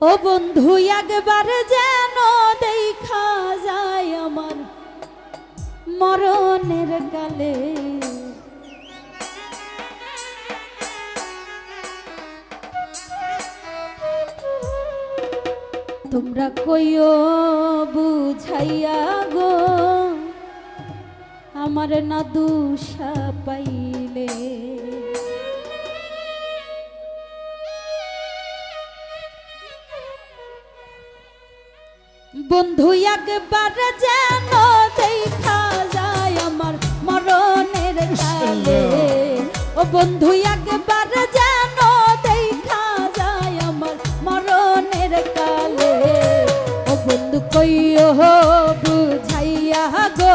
ও বন্ধু, একবার যেন দেখা যায় আমার মরণের কালে। তোমরা কইও, বুঝাইয়া গো, আমার না দুষা পাইলে। বন্ধু, একবার যেন দেখা যায় আমার মরণের কালে ও বন্ধু, একবার যেন দেখা যায় আমার মরণের কালে ও বন্ধু, কইও বুঝাইয়া গো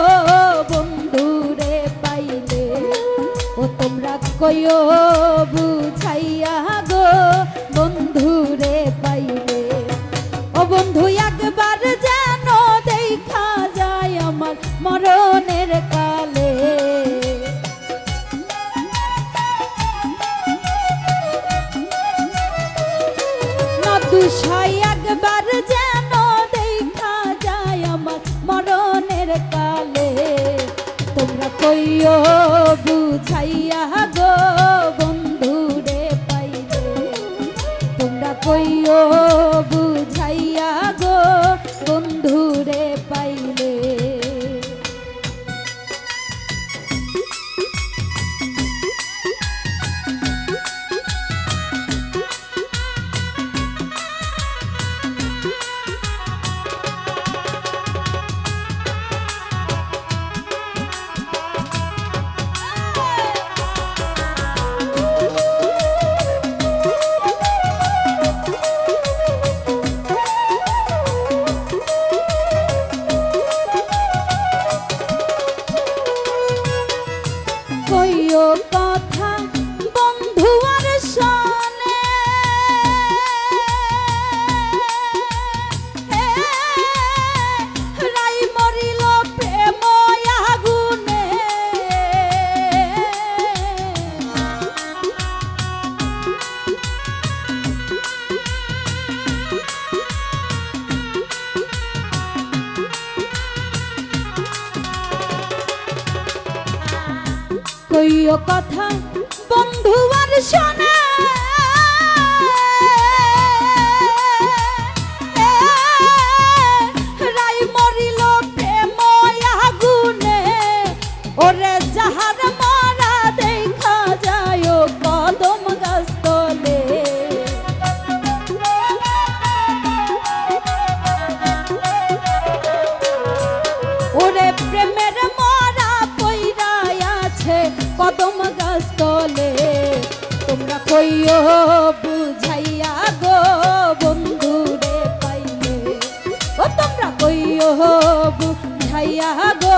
বন্ধু রে পাইলে। ও তোমরা কইও বুঝাইয়া নদুষাই একবার যেন দেখা যায় আমার মরণের কালে। তোমরা কইও কইও কথা বন্ধু আর শোনে কদম গাছ তলে তোমরা কইও বুঝাইয়া গো বন্ধু রে পাইলে। ও তোমরা কইও বুঝাইয়া গো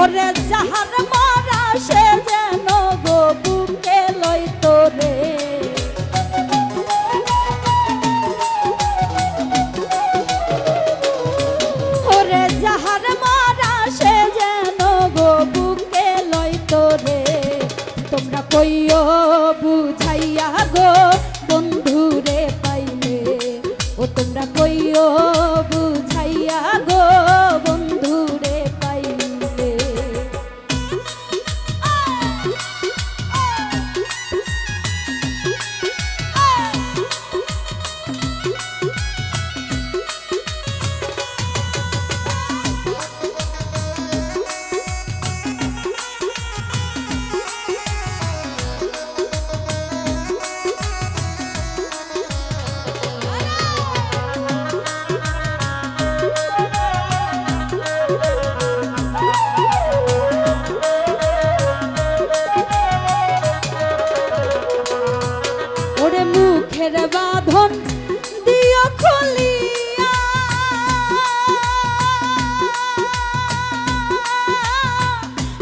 ওরে যাহার মারা সে যেন গো বুকে লইতো রে ওরে যাহার মারা সে যেন গো বুকে লইতো রে তোমরা কইও বুঝাইয়া গো বন্ধুরে পাইলে। ও তোমরা কইও বুঝাইয়া গো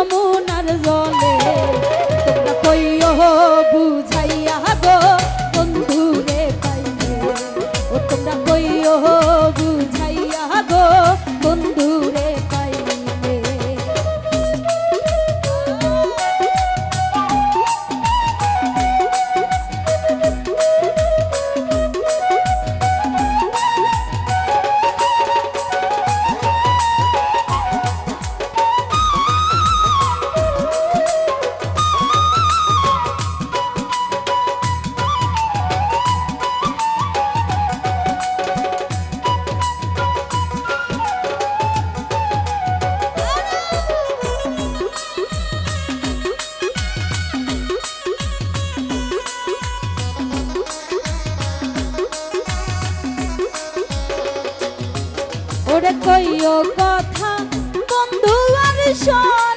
যমুনার জলে তোমরা কইও বুঝাইয়া গো বন্ধু রে পাইলে। ও তোমরা কইও কথা বন্ধু আর সব